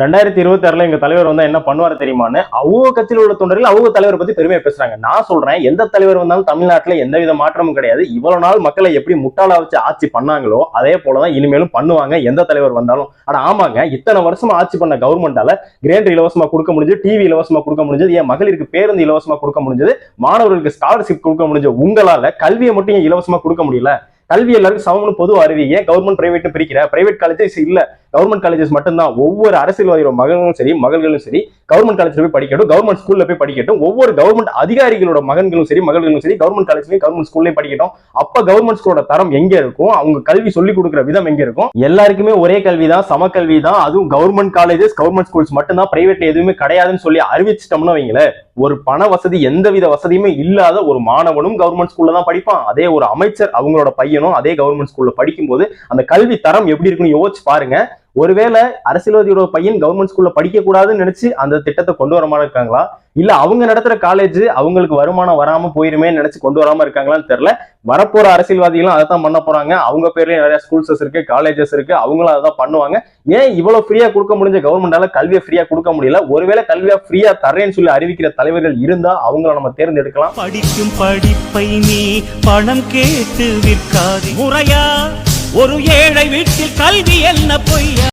ரெண்டாயிரத்தி இருபத்தி ஆறுல எங்க தலைவர் வந்தா என்ன பண்ணுவாரு தெரியுமான்னு அவங்க கட்சியில் உள்ள தொண்டர்கள் அவங்க தலைவரை பத்தி பெருமையா பேசுறாங்க. நான் சொல்றேன் எந்த தலைவர் வந்தாலும் தமிழ்நாட்டுல எந்தவித மாற்றமும் கிடையாது. இவ்வளவு நாள் மக்களை எப்படி முட்டாளா வச்சு ஆட்சி பண்ணாங்களோ அதே போலதான் இனிமேலும் பண்ணுவாங்க எந்த தலைவர் வந்தாலும். ஆனா ஆமாங்க இத்தனை வருஷமா ஆட்சி பண்ண கவர்மெண்டால கிரேண்ட் இலவசமா கொடுக்க முடிஞ்சது டிவி இலவசமா கொடுக்க முடிஞ்சது என் மகளிருக்கு பேருந்து இலவசமா கொடுக்க முடிஞ்சது மாணவர்களுக்கு ஸ்காலர்ஷிப் கொடுக்க முடிஞ்ச உங்களால கல்வியை மட்டும் ஏன் இலவசமா கொடுக்க முடியல? கல்வி எல்லாருக்கும் சமம்னு பொது அறிவிங்க கவர்மெண்ட் பிரைவேட் பிரிக்கிற? பிரைவேட் காலேஜஸ் இல்ல. கவர்மெண்ட் காலேஜஸ் மட்டும்தான். ஒவ்வொரு அரசியல்வாதியோட மகன்களும் சரி மகள்களும் சரி கவர்மெண்ட் காலேஜ்ல போய் படிக்கட்டும் கவர்மெண்ட் ஸ்கூல்ல போய் படிக்கட்டும். ஒவ்வொரு கவர்மெண்ட் அதிகாரிகளோட மகன்களும் சரி மகள்களும் சரி கவர்மெண்ட் காலேஜ்லயும் கவர்மெண்ட் ஸ்கூல்லயும் படிக்கட்டும். அப்ப கவர்மெண்ட் ஸ்கூலோட தரம் எங்க இருக்கும்? அவங்க கல்வி சொல்லி கொடுக்குற விதம் எங்க இருக்கும்? எல்லாருக்குமே ஒரே கல்வி தான் சம கல்வி தான் அதுவும் கவர்மெண்ட் காலேஜஸ் கவர்மெண்ட் ஸ்கூல்ஸ் மட்டும்தான். பிரைவேட்ல எதுவுமே கிடையாதுன்னு சொல்லி அறிவிச்சிட்டோம்னு வைங்களேன். ஒரு பண வசதி எந்தவித வசதியுமே இல்லாத ஒரு மாணவனும் கவர்மெண்ட் ஸ்கூல்ல தான் படிப்பான். அதே ஒரு அமைச்சர் அவங்களோட பையனும் அதே கவர்மெண்ட் ஸ்கூல்ல படிக்கும்போது அந்த கல்வி தரம் எப்படி இருக்குன்னு யோசிச்சு பாருங்க. ஒருவேளை அரசியல்வாதியோட பையன் கவர்மெண்ட் ஸ்கூல்ல படிக்க கூடாதுன்னு நினைச்சு அந்த திட்டத்தை கொண்டு வராம இருக்காங்களா? இல்ல அவங்க நடத்துற காலேஜ் அவங்களுக்கு வருமானம் வராம போயிருமே நினைச்சு கொண்டு வராம இருக்காங்களான்னு தெரியல. வரப்போற அரசியல்வாதிகளும் அதை தான் பண்ண போறாங்க. அவங்க பேர்லயும் நிறைய ஸ்கூல்ஸஸ் இருக்கு காலேஜஸ் இருக்கு. அவங்களும் அதை தான் பண்ணுவாங்க. ஏன் இவ்வளவு ஃப்ரீயா கொடுக்க முடிஞ்ச கவர்மெண்டால கல்வியை ஃப்ரீயா கொடுக்க முடியல? ஒருவேளை கல்வியா ஃப்ரீயா தரேன்னு சொல்லி அறிவிக்கிற தலைவர்கள் இருந்தா அவங்கள நம்ம தேர்ந்தெடுக்கலாம். படிக்கும் படிப்பை நீ பணம் கேட்டு விற்காது. முறையா? ஒரு ஏழை வீட்டில் கல்வி என்ன பொய்யா?